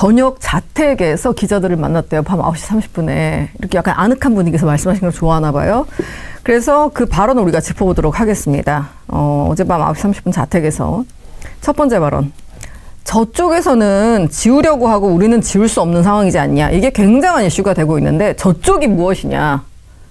저녁 자택에서 기자들을 만났대요. 밤 9시 30분에. 이렇게 약간 아늑한 분위기에서 말씀하신 걸 좋아하나 봐요. 그래서 그 발언을 우리가 짚어보도록 하겠습니다. 어, 어젯밤 9시 30분 자택에서 첫 번째 발언. 저쪽에서는 지우려고 하고 우리는 지울 수 없는 상황이지 않냐. 이게 굉장한 이슈가 되고 있는데 저쪽이 무엇이냐.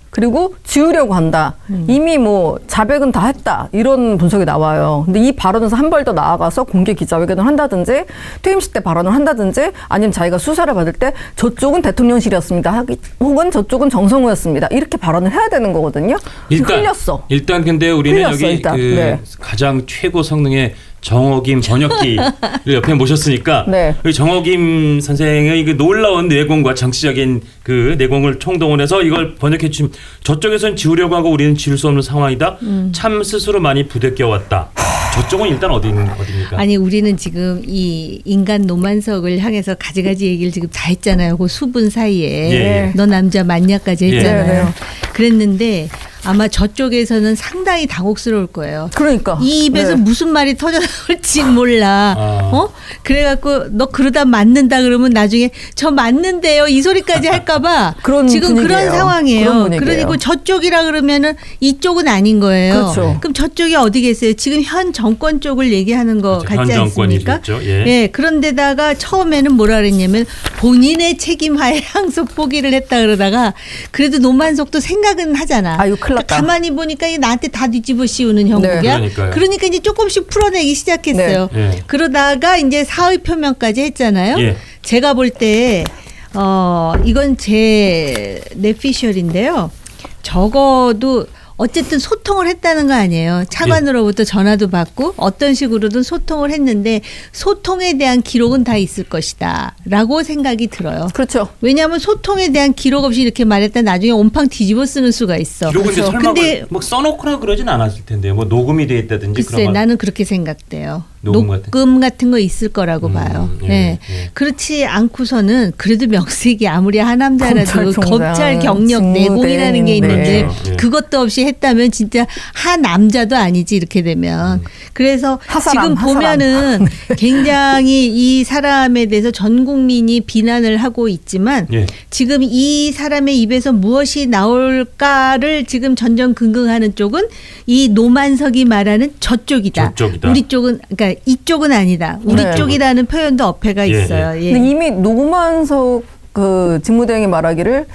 그리고 지우려고 한다. 이미 뭐 자백은 다 했다. 이런 분석이 나와요. 근데 이 발언에서 한 발 더 나아가서 공개 기자회견을 한다든지 퇴임식 때 발언을 한다든지 아니면 자기가 수사를 받을 때 저쪽은 대통령실이었습니다. 하기- 혹은 저쪽은 정성호였습니다. 이렇게 발언을 해야 되는 거거든요. 흘렸어. 일단 근데 우리는 흘렸어, 여기 일단. 그 네. 가장 최고 성능의 정어김 번역기를 옆에 모셨으니까 네. 우리 정어김 선생의 그 놀라운 내공과 정치적인 그 내공을 총동원해서 이걸 번역해 주시면 저쪽에선 지우려고 하고 우리는 지울 수 없는 상황이다. 음. 참 스스로 많이 부대껴 왔다. 저쪽은 일단 어디 어디입니까? 아니 우리는 지금 이 인간 노만석을 향해서 가지가지 얘기를 지금 다 했잖아요. 그 수분 사이에 예. 너 남자 맞냐까지 예. 했잖아요. 네, 네. 그랬는데 아마 저쪽에서는 상당히 당혹스러울 거예요. 그러니까. 이 입에서 네. 무슨 말이 터져 나올지 몰라. 아. 어? 그래갖고 너 그러다 맞는다 그러면 나중에 저 맞는데요 이 소리까지 할까봐 그런 지금 그런 분위기예요. 상황이에요. 그런 분위기예요. 그러니까 저쪽이라 그러면은 이쪽은 아닌 거예요. 그렇죠. 그럼 저쪽이 어디 계세요? 지금 현 정권 쪽을 얘기하는 거 그렇죠. 같지 현 않습니까? 정권이겠죠. 예. 그런데다가 처음에는 뭐라 그랬냐면 본인의 책임하에 항속 포기를 했다 그러다가 그래도 노만석도 생각은 하잖아. 아유, 큰일 났다. 가만히 보니까 이게 나한테 다 뒤집어 씌우는 형국이야. 그러니까요. 그러니까 이제 조금씩 풀어내기 시작했어요. 네. 예. 그러다가 이제 사의 표명까지 했잖아요. 예. 제가 볼 때 어, 이건 제 뇌피셜인데요. 적어도 어쨌든 소통을 했다는 거 아니에요. 차관으로부터 전화도 받고 어떤 식으로든 소통을 했는데 소통에 대한 기록은 다 있을 것이다. 라고 생각이 들어요. 그렇죠. 왜냐하면 소통에 대한 기록 없이 이렇게 말했다 나중에 온팡 뒤집어 쓰는 수가 있어. 기록은 이제 설마 근데 뭐 써놓거나 그러진 않았을 텐데요. 뭐 녹음이 돼 있다든지 글쎄 그런 거. 나는 그렇게 생각돼요. 녹음 녹음, 같은- 같은 거 있을 거라고 음, 봐요. 예, 예. 예. 그렇지 않고서는 그래도 명색이 아무리 하남자라도 검찰 경력 내공이라는 게 있는데. 예. 그것도 없이 했다면 진짜 하 남자도 아니지 이렇게 되면. 그래서 하사람, 지금 하사람. 보면은 굉장히 이 사람에 대해서 전 국민이 비난을 하고 있지만 예. 지금 이 사람의 입에서 무엇이 나올까를 지금 전전긍긍하는 쪽은 이 노만석이 말하는 저쪽이다. 저쪽이다. 우리 쪽은 그러니까 이쪽은 아니다. 우리 네. 쪽이라는 표현도 어폐가 예, 있어요. 예. 근데 이미 노만석 그 직무대행이 말하기를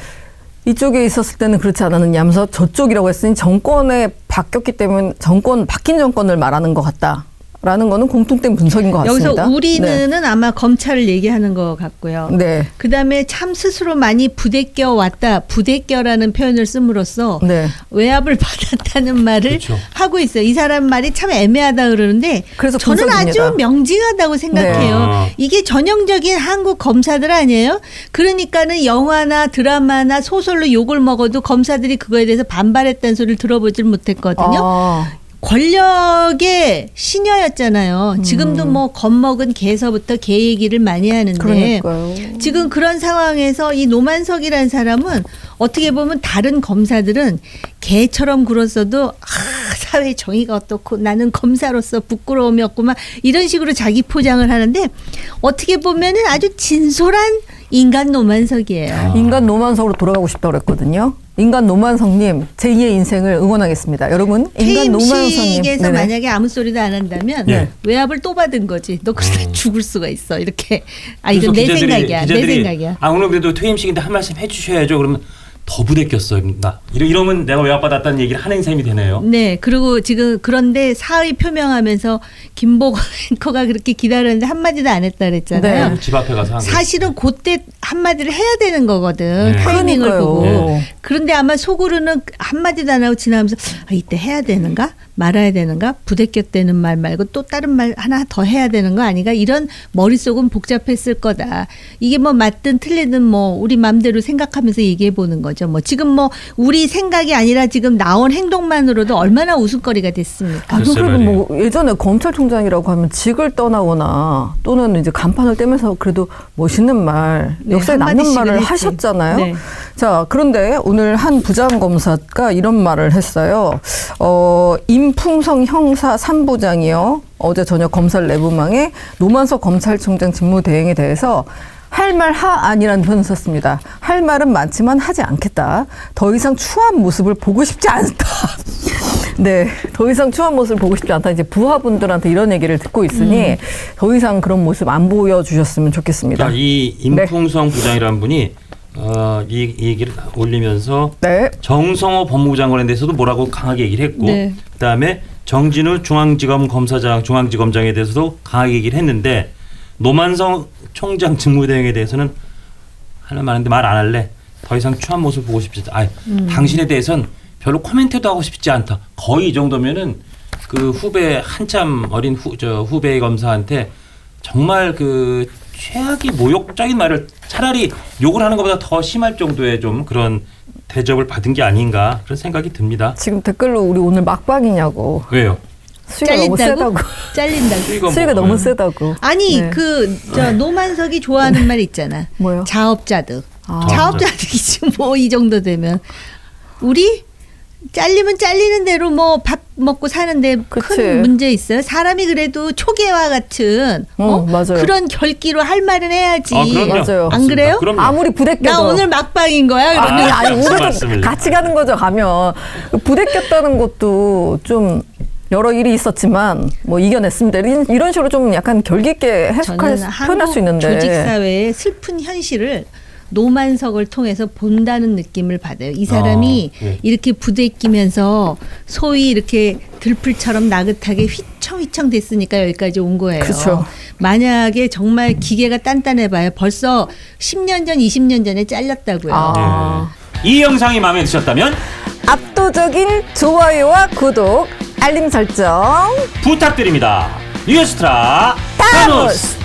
이쪽에 있었을 때는 그렇지 않았느냐면서 저쪽이라고 했으니 정권에 바뀌었기 때문에 정권 바뀐 정권을 말하는 것 같다 라는 거는 공통된 분석인 것 같습니다. 여기서 우리는 아마 검찰을 얘기하는 것 같고요. 네. 네. 그 다음에 참 스스로 많이 부대껴 왔다. 부대껴라는 표현을 씀으로써 네. 외압을 받았다는 말을 그렇죠. 하고 있어요. 이 사람 말이 참 애매하다 그러는데 그래서 저는 분석입니다. 아주 명징하다고 생각해요. 네. 이게 전형적인 한국 검사들 아니에요? 그러니까는 영화나 드라마나 소설로 욕을 먹어도 검사들이 그거에 대해서 반발했다는 소리를 들어보질 못했거든요. 아, 권력의 시녀였잖아요. 지금도 뭐 겁먹은 개서부터 개 얘기를 많이 하는데 그러니까요. 지금 그런 상황에서 이 노만석이라는 사람은 어떻게 보면 다른 검사들은 개처럼 굴었어도 아, 사회 정의가 어떻고 나는 검사로서 부끄러움이 없구만 이런 식으로 자기 포장을 하는데 어떻게 보면은 아주 진솔한 인간 노만석이에요. 인간 노만석으로 돌아가고 싶다고 그랬거든요. 인간 노만석님 제2의 인생을 응원하겠습니다. 여러분 인간 퇴임식에서 네네. 만약에 아무 소리도 안 한다면 네. 외압을 또 받은 거지. 너 그러다 죽을 수가 있어. 이렇게. 아 이건 내 기자들이- 생각이야. 내 기자들이 생각이야. 아 오늘 그래도 퇴임식인데 한 말씀 해주셔야죠. 그러면 더 부대꼈어요. 나 이러, 이러면 내가 외압받았다는 얘기를 하는 셈이 되네요. 네, 그리고 지금 그런데 사의 표명하면서 김보건 앵커가 그렇게 기다렸는데 한마디도 안 했다 그랬잖아요. 네. 집 앞에 가서. 사실은 그때 한마디를 해야 되는 거거든. 네. 타이밍을 그러니까요. 보고. 네. 그런데 아마 속으로는 한마디도 안 하고 지나가면서 아, 이때 해야 되는가? 말아야 되는가? 부대 꼈다는 말 말고 또 다른 말 하나 더 해야 되는 거 아닌가? 이런 머릿속은 복잡했을 거다. 이게 뭐 맞든 틀리든 뭐 우리 맘대로 생각하면서 얘기해 보는 거죠. 뭐 지금 뭐 우리 생각이 아니라 지금 나온 행동만으로도 얼마나 웃음거리가 됐습니까? 아, 그래도 뭐 예전에 검찰총장이라고 하면 직을 떠나거나 또는 이제 간판을 떼면서 그래도 멋있는 말, 네, 역사에 남는 말을 했지. 하셨잖아요. 네. 자, 그런데 오늘 한 부장검사가 이런 말을 했어요. 어, 임풍성 형사 3부장이요. 어제 저녁 검찰 내부망에 노만석 검찰총장 직무대행에 대해서 할 말 하 아니라는 표현을 썼습니다. 할 말은 많지만 하지 않겠다. 더 이상 추한 모습을 보고 싶지 않다. 네, 더 이상 추한 모습을 보고 싶지 않다. 이제 부하분들한테 이런 얘기를 듣고 있으니 음. 더 이상 그런 모습 안 보여주셨으면 좋겠습니다. 그러니까 이 임풍성 부장이라는 분이 어, 이, 이 얘기를 올리면서 네, 정성호 법무부 장관에 대해서도 뭐라고 강하게 얘기를 했고 네. 그다음에 정진우 중앙지검 검사장 중앙지검장에 대해서도 강하게 얘기를 했는데 노만성 총장 직무대행에 대해서는 하나 많은데 말 안 할래. 더 이상 추한 모습 보고 싶지 않다. 아, 음. 당신에 대해선 별로 코멘트도 하고 싶지 않다. 거의 이 정도면은 그 후배 한참 어린 후, 저 후배 검사한테 정말 그 최악의 모욕적인 말을 차라리 욕을 하는 것보다 더 심할 정도의 좀 그런 대접을 받은 게 아닌가 그런 생각이 듭니다. 지금 댓글로 우리 오늘 막방이냐고 왜요? 수위가 너무 세다고 잘린다고. 수위가 뭐, 너무 네. 세다고 아니 네. 그저 노만석이 좋아하는 말 있잖아. 뭐요? 자업자득. 아. 자업자득이 지금 뭐이 정도 되면 우리 잘리면 잘리는 대로 뭐 밥 먹고 사는데 그치. 큰 문제 있어요. 사람이 그래도 초계와 같은 어, 어, 맞아요. 그런 결기로 할 말은 해야지. 아, 그럼요. 맞아요. 안 그래요? 그럼요. 아무리 부대껴도 나 오늘 막방인 거야. 아니 그러면 아니 무슨 우리도. 같이 가는 거죠 가면 부대꼈다는 것도 좀 여러 일이 있었지만 뭐 이겨냈습니다 이런, 이런 식으로 좀 약간 결기 있게 해석할 표현할 수 있는데 조직 사회의 슬픈 현실을 노만석을 통해서 본다는 느낌을 받아요. 이 사람이 아, 예. 이렇게 부대끼면서 소위 이렇게 들풀처럼 나긋하게 휘청휘청 됐으니까 여기까지 온 거예요. 그쵸. 만약에 정말 기계가 단단해 봐요. 벌써 10년 전, 20년 전에 잘렸다고요. 아. 이 영상이 마음에 드셨다면 압도적인 좋아요와 구독 알림 설정 부탁드립니다. 뉴스트라 타노스!